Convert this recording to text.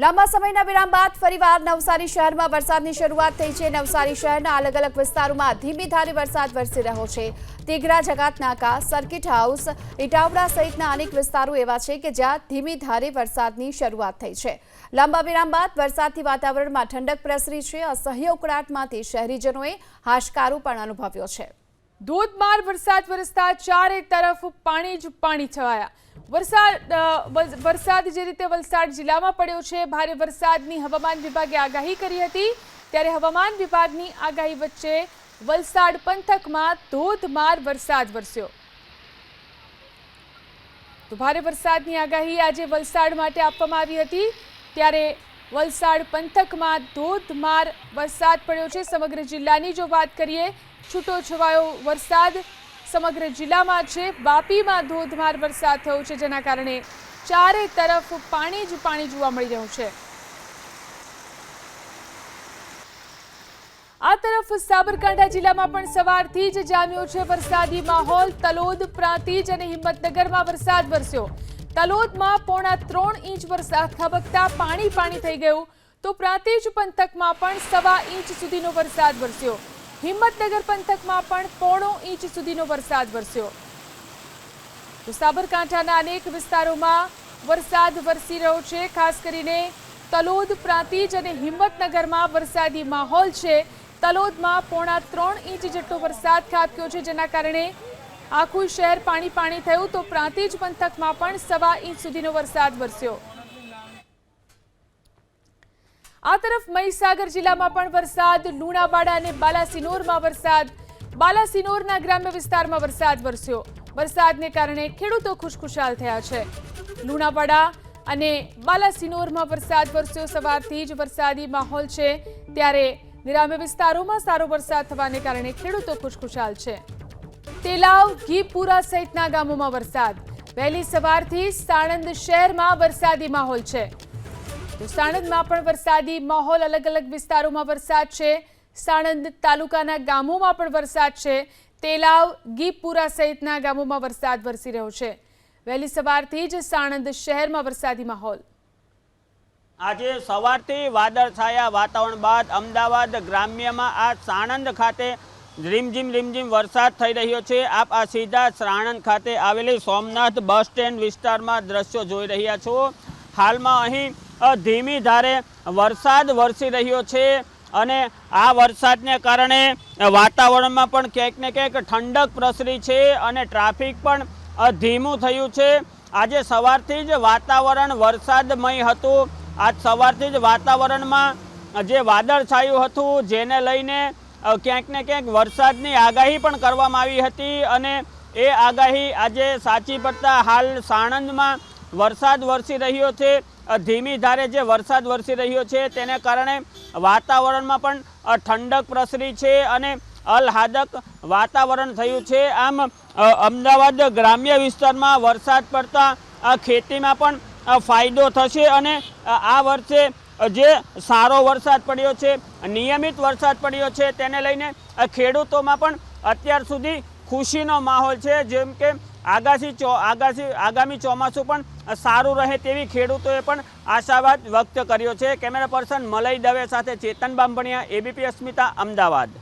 લાંબા સમયના વિરામ બાદ ફરીવાર નવસારી શહેરમાં વરસાદની શરૂઆત થઈ છે. નવસારી શહેરના અલગ અલગ વિસ્તારોમાં ધીમી ધારે વરસાદ વરસી રહ્યો છે. તીગરા જગાતનાકા સર્કિટ હાઉસ ઇટાવડા સહિતના અનેક વિસ્તારો એવા છે કે જ્યાં ધીમી ધારે વરસાદની શરૂઆત થઈ છે. લાંબા વિરામ બાદ વરસાદથી વાતાવરણમાં ઠંડક પ્રસરી છે. અસહ્ય ઉકળાટમાંથી શહેરીજનોએ હાશકારો પણ અનુભવ્યો છે. ધોધમાર વરસાદ વરસતા ચારે તરફ પાણી જ પાણી છવાયા. વરસાદ વરસાદ જે રીતે વલસાડ જિલ્લામાં પડ્યો છે, ભારે વરસાદની હવામાન વિભાગે આગાહી કરી હતી. ત્યારે હવામાન વિભાગની આગાહી વચ્ચે વલસાડ પંથકમાં ધોધમાર વરસાદ વરસ્યો. તો ભારે વરસાદની આગાહી આજે વલસાડ માટે આપવામાં આવી હતી. ત્યારે વલસાડ પંથકમાં ધોધમાર વરસાદ પડ્યો છે. સમગ્ર જિલ્લાની જો વાત કરીએ છૂટો છવાયો વરસાદ સમગ્ર જિલ્લામાં છે. વાપીમાં ધોધમાર વરસાદ થયો છે, જેના કારણે ચારે તરફ પાણી જ પાણી જોવા મળી રહ્યું છે. આ તરફ સાબરકાંઠા જિલ્લામાં પણ સવારથી જ જામ્યો છે વરસાદી માહોલ. તલોદ, પ્રાંતિજ અને હિંમતનગરમાં વરસાદ વરસ્યો. તલોદમાં પોણા ત્રણ ઇંચ વરસાદ ખાબકતા પાણી પાણી થઈ ગયું. તો પ્રાંતિજ પંથકમાં પણ સવા ઇંચ સુધીનો વરસાદ વરસ્યો. હિંમતનગર પંથકમાં પણ પોણો ઇંચ સુધીનો વરસાદ વરસ્યો. તો સાબરકાંઠાના અનેક વિસ્તારોમાં વરસાદ વરસી રહ્યો છે. ખાસ કરીને તલોદ, પ્રાંતિજ અને હિંમતનગરમાં વરસાદી માહોલ છે. તલોદમાં પોણા ત્રણ ઇંચ જેટલો વરસાદ ખાબક્યો છે, જેના કારણે આખું શહેર પાણી પાણી થયું. તો પ્રાંતિજ પંથકમાં પણ સવા ઇંચ સુધીનો વરસાદ વરસ્યો. આ તરફ મહીસાગર જિલ્લામાં પણ વરસાદ, લુણાવાડા અને બાલાસિનોરમાં વરસાદ. બાલાસિનોરના ગ્રામ્ય વિસ્તારમાં વરસાદ વરસ્યો. વરસાદને કારણે ખેડૂતો ખુશખુશાલ થયા છે. લુણાવાડા અને બાલાસિનોરમાં વરસાદ વરસ્યો. સવારથી જ વરસાદી માહોલ છે. ત્યારે ગ્રામ્ય વિસ્તારોમાં સારો વરસાદ થવાને કારણે ખેડૂતો ખુશખુશાલ છે. તેલાવ, ઘીપુરા સહિતના ગામોમાં વરસાદ. વહેલી સવારથી સાણંદ શહેરમાં વરસાદી માહોલ છે. તો સાણંદમાં પણ વરસાદી માહોલ અલગ અલગ વિસ્તારોમાં વરસાદ છે. સાણંદ તાલુકાના ગામોમાં પણ વરસાદ છે. તેલાવ ગીપુરા સહિતના ગામોમાં વરસાદ વરસી રહ્યો છે. વહેલી સવારથી જ સાણંદ શહેરમાં વરસાદી માહોલ. આજે સવારથી વાદળછાયા વાતાવરણ બાદ અમદાવાદ ગ્રામ્યમાં આ સાણંદ ખાતે રીમઝીમ રીમઝીમ વરસાદ થઈ રહ્યો છે. આપ આ સીધા સાણંદ ખાતે આવેલી સોમનાથ બસ સ્ટેન્ડ વિસ્તારમાં દ્રશ્યો જોઈ રહ્યા છો. હાલમાં અહીં ધીમી ધારે વરસાદ વરસી રહ્યો છે અને આ વરસાદને કારણે વાતાવરણમાં પણ ક્યાંક ને ક્યાંક ઠંડક પ્રસરી છે અને ટ્રાફિક પણ ધીમું થયું છે. આજે સવારથી જ વાતાવરણ વરસાદમય હતું. આજ સવારથી જ વાતાવરણમાં જે વાદળ છાયું હતું, જેને લઈને ક્યાંક ને ક્યાંક વરસાદની આગાહી પણ કરવામાં આવી હતી અને એ આગાહી આજે સાચી પડતા હાલ સાણંદમાં વરસાદ વરસી રહ્યો છે. ધીમી ધારે જે વરસાદ વરસી રહ્યો છે તેને કારણે વાતાવરણમાં પણ ઠંડક પ્રસરી છે અને અલહાદક વાતાવરણ થયું છે. આમ અમદાવાદ ગ્રામ્ય વિસ્તારમાં વરસાદ પડતા ખેતીમાં પણ ફાયદો થશે અને આ વર્ષે જે સારો વરસાદ પડ્યો છે, નિયમિત વરસાદ પડ્યો છે તેને લઈને ખેડૂતોમાં પણ અત્યાર સુધી ખુશીનો માહોલ છે. જેમ કે આગાસી ચો આગાસી આગામી ચોમાસું પણ સારું રહે તેવી ખેડૂતોએ પણ આશાવાદ વ્યક્ત કર્યો છે. કેમેરા પર્સન મલય દવે સાથે ચેતન બાંભણિયા એબીપી અસ્મિતા, અમદાવાદ.